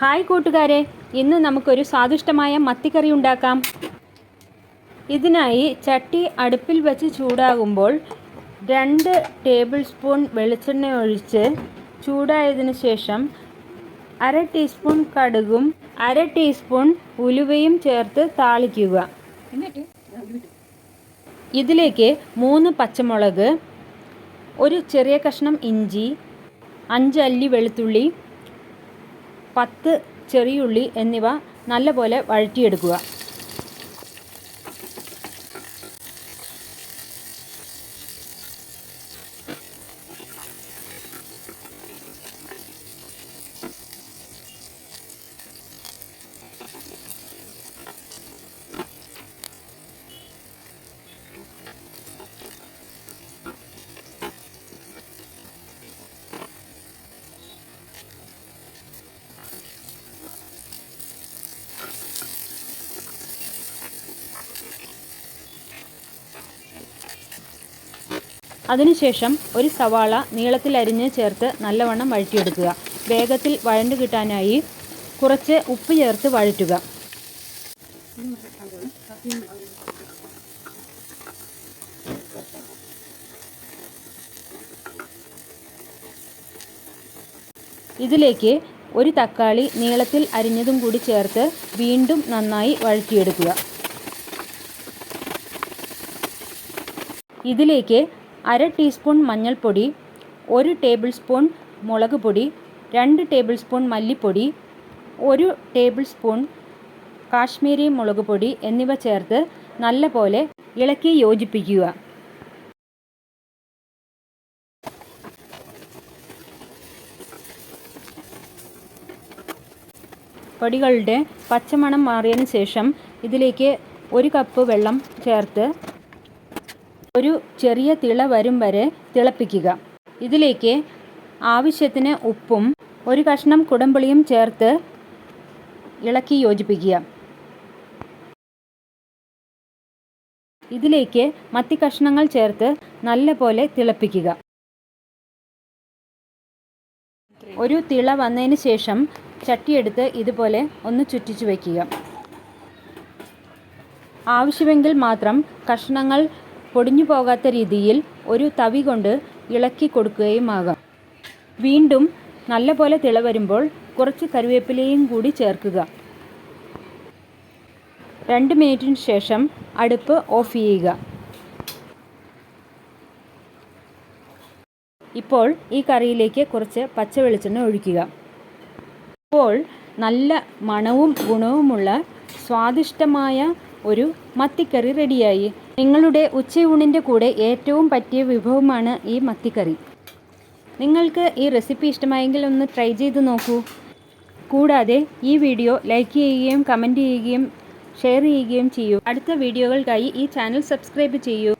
Hi കൂട്ടുകാരെ ഇന്ന് നമുക്കൊരു സ്വാദിഷ്ടമായ മത്തിക്കറി ഉണ്ടാക്കാം. ഇതിനായി ചട്ടി അടുപ്പിൽ വെച്ച് ചൂടാകുമ്പോൾ രണ്ട് ടേബിൾ സ്പൂൺ വെളിച്ചെണ്ണ ഒഴിച്ച് ചൂടായതിനു ശേഷം അര ടീസ്പൂൺ കടുകും അര ടീസ്പൂൺ ഉലുവയും ചേർത്ത് താളിക്കുക. ഇതിലേക്ക് മൂന്ന് പച്ചമുളക് ഒരു ചെറിയ കഷ്ണം ഇഞ്ചി അഞ്ച് അല്ലി വെളുത്തുള്ളി പത്ത് ചെറിയുള്ളി എന്നിവ നല്ലപോലെ വഴറ്റിയെടുക്കുക. അതിനുശേഷം ഒരു സവാള നീളത്തിൽ അരിഞ്ഞ് ചേർത്ത് നല്ലവണ്ണം വഴറ്റിയെടുക്കുക. വേഗത്തിൽ വഴണ്ടു കിട്ടാനായി കുറച്ച് ഉപ്പ് ചേർത്ത് വഴറ്റുക. ഇതിലേക്ക് ഒരു തക്കാളി നീളത്തിൽ അരിഞ്ഞതും കൂടി ചേർത്ത് വീണ്ടും നന്നായി വഴറ്റിയെടുക്കുക. ഇതിലേക്ക് അര ടീസ്പൂൺ മഞ്ഞൾപ്പൊടി ഒരു ടേബിൾ സ്പൂൺ മുളക് പൊടി രണ്ട് ടേബിൾ സ്പൂൺ മല്ലിപ്പൊടി ഒരു ടേബിൾ സ്പൂൺ കാശ്മീരി മുളക് പൊടി എന്നിവ ചേർത്ത് നല്ലപോലെ ഇളക്കി യോജിപ്പിക്കുക. പൊടികളുടെ പച്ചമണം മാറിയതിന് ശേഷം ഇതിലേക്ക് ഒരു കപ്പ് വെള്ളം ചേർത്ത് ഒരു ചെറിയ തിള വരും വരെ തിളപ്പിക്കുക. ഇതിലേക്ക് ആവശ്യത്തിന് ഉപ്പും ഒരു കഷ്ണം കുടംപുളിയും ചേർത്ത് ഇളക്കി യോജിപ്പിക്കുക. ഇതിലേക്ക് മത്തി കഷ്ണങ്ങൾ ചേർത്ത് നല്ലപോലെ തിളപ്പിക്കുക. ഒരു തിള വന്നതിന് ശേഷം ചട്ടിയെടുത്ത് ഇതുപോലെ ഒന്ന് ചുറ്റിച്ചു വയ്ക്കുക. ആവശ്യമെങ്കിൽ മാത്രം കഷ്ണങ്ങൾ പൊടിഞ്ഞു പോകാത്ത രീതിയിൽ ഒരു തവി കൊണ്ട് ഇളക്കി കൊടുക്കുകയും ആകാം വീണ്ടും നല്ലപോലെ തിള വരുമ്പോൾ കുറച്ച് കറിവേപ്പിലയും കൂടി ചേർക്കുക. രണ്ട് മിനിറ്റിന് ശേഷം അടുപ്പ് ഓഫ് ചെയ്യുക. ഇപ്പോൾ ഈ കറിയിലേക്ക് കുറച്ച് പച്ച വെളിച്ചെണ്ണ ഒഴിക്കുക. ഇപ്പോൾ നല്ല മണവും ഗുണവുമുള്ള സ്വാദിഷ്ടമായ ഒരു മത്തിക്കറി റെഡിയായി. നിങ്ങളുടെ ഉച്ചയൂണിന്റെ കൂടെ ഏറ്റവും പറ്റിയ വിഭവമാണ് ഈ മത്തിക്കറി. നിങ്ങൾക്ക് ഈ റെസിപ്പി ഇഷ്ടമായെങ്കിൽ ഒന്ന് ട്രൈ ചെയ്ത് നോക്കൂ. കൂടാതെ ഈ വീഡിയോ ലൈക്ക് ചെയ്യുകയും കമന്റ് ചെയ്യുകയും ഷെയർ ചെയ്യുകയും ചെയ്യൂ. അടുത്ത വീഡിയോകൾക്കായി ഈ ചാനൽ സബ്സ്ക്രൈബ് ചെയ്യൂ.